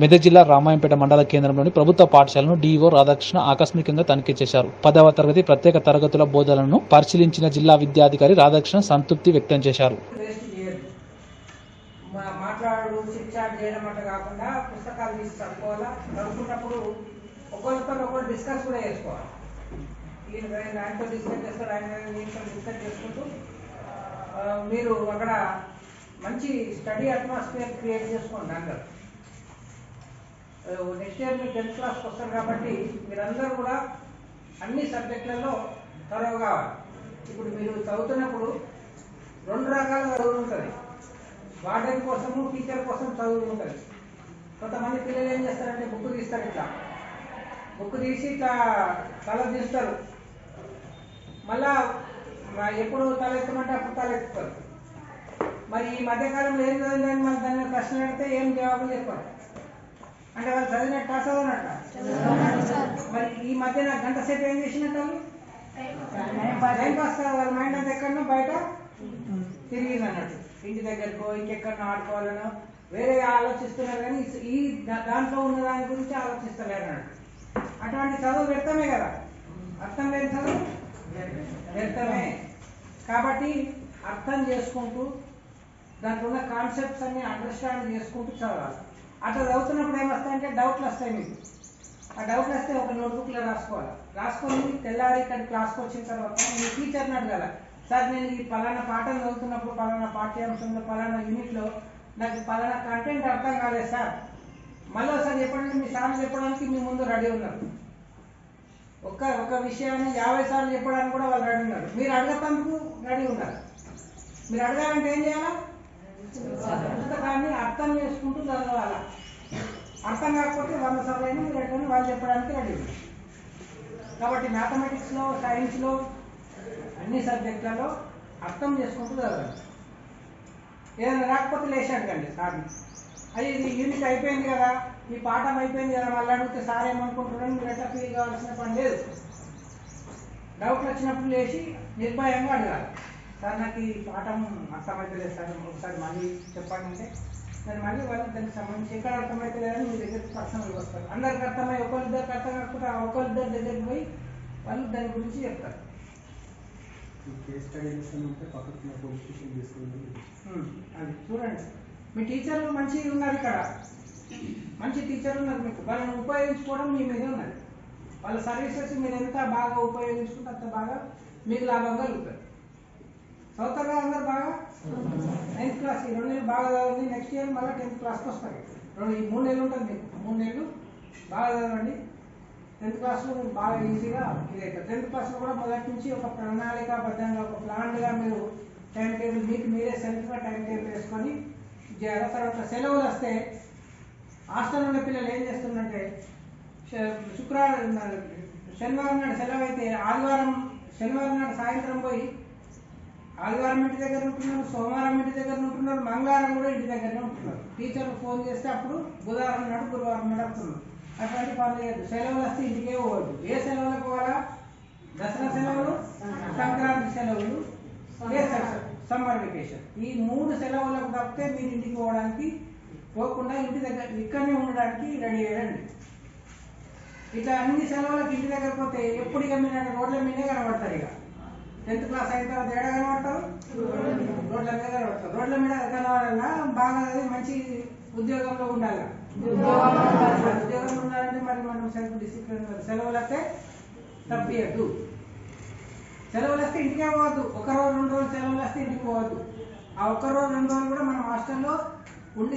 మెదక్ జిల్లా రామాయంపేట మండల కేంద్రంలోని ప్రభుత్వ పాఠశాలను డీఓ రాధాకృష్ణ ఆకస్మికంగా తనిఖీ చేశారు. పదవ తరగతి ప్రత్యేక తరగతుల బోధనలను పరిశీలించిన జిల్లా విద్యాధికారి రాధాకృష్ణ సంతృప్తి వ్యక్తం చేశారు. మాట్లాడు చేయడం కాకుండా పుస్తకాలు తీసి చదువుకోవాలా? చదువుకున్నప్పుడు ఒకరితో ఒకరు డిస్కస్ కూడా చేసుకోవాలి. ఈయన ఆయనతో డిస్కస్ చేస్తారు ఆయన డిస్కస్ చేసుకుంటూ మీరు అక్కడ మంచి స్టడీ అట్మాస్ఫియర్ క్రియేట్ చేసుకోండి అందరు. నెక్స్ట్ ఇయర్ మీరు టెన్త్ క్లాస్కి వస్తారు కాబట్టి మీరందరూ కూడా అన్ని సబ్జెక్టులలో త్వరగా కావాలి. ఇప్పుడు మీరు చదువుతున్నప్పుడు రెండు రకాల చదువులు ఉంటుంది వార్డెన్ కోసము టీచర్ కోసం చదువులు ఉంటుంది కొంతమంది పిల్లలు ఏం చేస్తారంటే బుక్ తీస్తారు ఇట్లా. బుక్ తీసి ఇట్లా తల తీస్తారు. మళ్ళా ఎప్పుడు తల ఎత్తమంటే అప్పుడు తల ఎత్తుతారు మరి ఈ మధ్యకాలంలో ఏం చదివిందని మళ్ళీ దాన్ని ప్రశ్న అడిగితే ఏం జవాబులు చెప్పారు. అంటే వాళ్ళు చదివినట్ట చదవనట్ట మరి ఈ మధ్యన గంట సేపు ఏం చేసినట్టు వాళ్ళు టైం పాస్ కాదు వాళ్ళ మైండ్ అంతా ఎక్కడనో బయట తిరిగింది అన్నట్టు ఇంటి దగ్గరకో ఇంకెక్కడో ఆడుకోవాలనో వేరే ఆలోచిస్తున్నారు కానీ ఈ దాంట్లో ఉన్న దాని గురించి ఆలోచిస్తలేరు అన్నట్టు అటువంటి చదువు వ్యర్థమే కదా. అర్థం లేని చదువు వ్యర్థమే. కాబట్టి అర్థం చేసుకుంటూ దాంట్లో ఉన్న కాన్సెప్ట్స్ అన్ని అండర్స్టాండ్ చేసుకుంటూ చదవాలి. అట్లా చదువుతున్నప్పుడు ఏమొస్తాయంటే డౌట్లు వస్తాయి మీకు. ఆ డౌట్లు వస్తే ఒక నోట్బుక్లో రాసుకోవాలి. రాసుకొని తెల్లారి ఇక్కడ క్లాస్కి వచ్చిన తర్వాత మీ టీచర్ని అడగాల. సార్ నేను ఈ పలానా పాఠం చదువుతున్నప్పుడు పలానా పాఠ్యాంశంలో పలానా యూనిట్లో నాకు పలానా కంటెంట్ అర్థం కాలేదు సార్. మళ్ళీ ఒకసారి చెప్పండి మీ సార్లు చెప్పడానికి మీ ముందు రెడీ ఉన్నారు. ఒక్క ఒక విషయాన్ని యాభై సార్లు చెప్పడానికి కూడా వాళ్ళు రెడీ ఉన్నారు. మీరు అడగతందుకు రెడీ ఉన్నారు. మీరు అడగాలంటే ఏం చేయాలా? పుస్తకాన్ని అర్థం చేసుకుంటూ అలా. అర్థం కాకపోతే వంద సార్లు అయినా మీరు ఎట్లా వాళ్ళు చెప్పడానికి రెడీ కాబట్టి మ్యాథమెటిక్స్లో సైన్స్లో అన్ని సబ్జెక్టులలో అర్థం చేసుకుంటూ చదవాలి ఏదైనా రాకపోతే లేచి అడగండి సార్ అది ఇది యూనిట్ అయిపోయింది కదా ఈ పాఠం అయిపోయింది కదా మళ్ళీ అడిగితే సార్ ఏమనుకుంటున్నాను మీరు ఎట్లా ఫీల్ కావాల్సిన పని లేదు. డౌట్లు వచ్చినప్పుడు లేచి నిర్భయంగా అడగాలి. సార్ నాకు ఈ పాఠం అర్థమైతే లేదు సార్ ఒకసారి మళ్ళీ చెప్పండి అంటే నేను మళ్ళీ వాళ్ళకి దానికి సంబంధించి ఎక్కడ అర్థమైతే లేదని మీ దగ్గరికి పర్సనల్గా వస్తారు. అందరికి అర్థమై ఒకరిద్దరికి అర్థం ఆ ఒకరిద్దరి దగ్గరికి పోయి వాళ్ళు దాని గురించి చెప్తారు. కేస్ పక్కన పోలీస్ అది చూడండి. మీ టీచర్లు మంచిగా ఉన్నారు ఇక్కడ. మంచి టీచర్లు ఉన్నారు మీకు. వాళ్ళని ఉపయోగించుకోవడం మీ మీద ఉన్నది. వాళ్ళ సర్వీసెస్ మీరు ఎంత బాగా ఉపయోగించుకుంటే అంత బాగా మీకు లాభం కలుగుతుంది చదువుతారా అందరు బాగా? నైన్త్ క్లాస్ ఈ రెండు నెలలు బాగా చదవండి నెక్స్ట్ ఇయర్ మళ్ళీ టెన్త్ క్లాస్కి వస్తారు. రెండు ఈ మూడు నెలలు ఉంటుంది మీకు. మూడు నెలలు బాగా చదవండి. టెన్త్ క్లాస్లో మీకు బాగా ఈజీగా ఇదైతే టెన్త్ క్లాస్లో కూడా మొదటి నుంచి ఒక ప్రణాళికాబద్ధంగా ఒక ప్లాన్గా మీరు టైం టేబుల్ మీకు మీరే సెల్ఫ్గా టైం టేబుల్ వేసుకొని చేయాలి తర్వాత సెలవులు వస్తే హాస్టల్ ఉన్న పిల్లలు ఏం చేస్తుందంటే శ- శుక్రవారం శనివారం నాడు సెలవు అయితే ఆదివారం శనివారం నాడు సాయంత్రం పోయి ఆదివారం ఇంటి దగ్గర ఉంటున్నారు సోమవారం ఇంటి దగ్గర ఉంటున్నారు మంగళవారం కూడా ఇంటి దగ్గరనే ఉంటున్నారు. టీచర్లు ఫోన్ చేస్తే అప్పుడు బుధవారం నాడు గురువారం నాడు వస్తున్నారు. అటువంటి పనులు లేదు సెలవులు వస్తే ఇంటికే పోవద్దు. ఏ సెలవులకు పోవాలా? దసరా సెలవులు సంక్రాంతి సెలవులు సమ్మర్ వెకేషన్. ఈ మూడు సెలవులకు తప్పితే మీరు ఇంటికి పోవడానికి పోకుండా ఇంటి దగ్గర ఇక్కడనే ఉండడానికి రెడీ అయ్యండి. ఇట్లా అన్ని సెలవులకు ఇంటి దగ్గర పోతే ఎప్పుడు ఇక మీరు రోడ్ల మీదే కనబడతారు ఇక. టెన్త్ క్లాస్ అయిన తర్వాత ఏడ కనబడతారు రోడ్ల మీద కనబడతారు రోడ్ల మీద కనబడాలన్నా బాగా మంచి ఉద్యోగంలో ఉండాలి. ఉద్యోగంలో ఉండాలంటే మరి మనం సెల్ఫ్ డిసిప్లిన్ సెలవులు వస్తే తప్పియద్దు. సెలవులు వస్తే ఇంటికే పోవద్దు. ఒక రోజు రెండు రోజులు సెలవులు వస్తే ఇంటికి పోవద్దు. ఆ ఒక్క రోజు రెండు రోజులు కూడా మనం హాస్టల్లో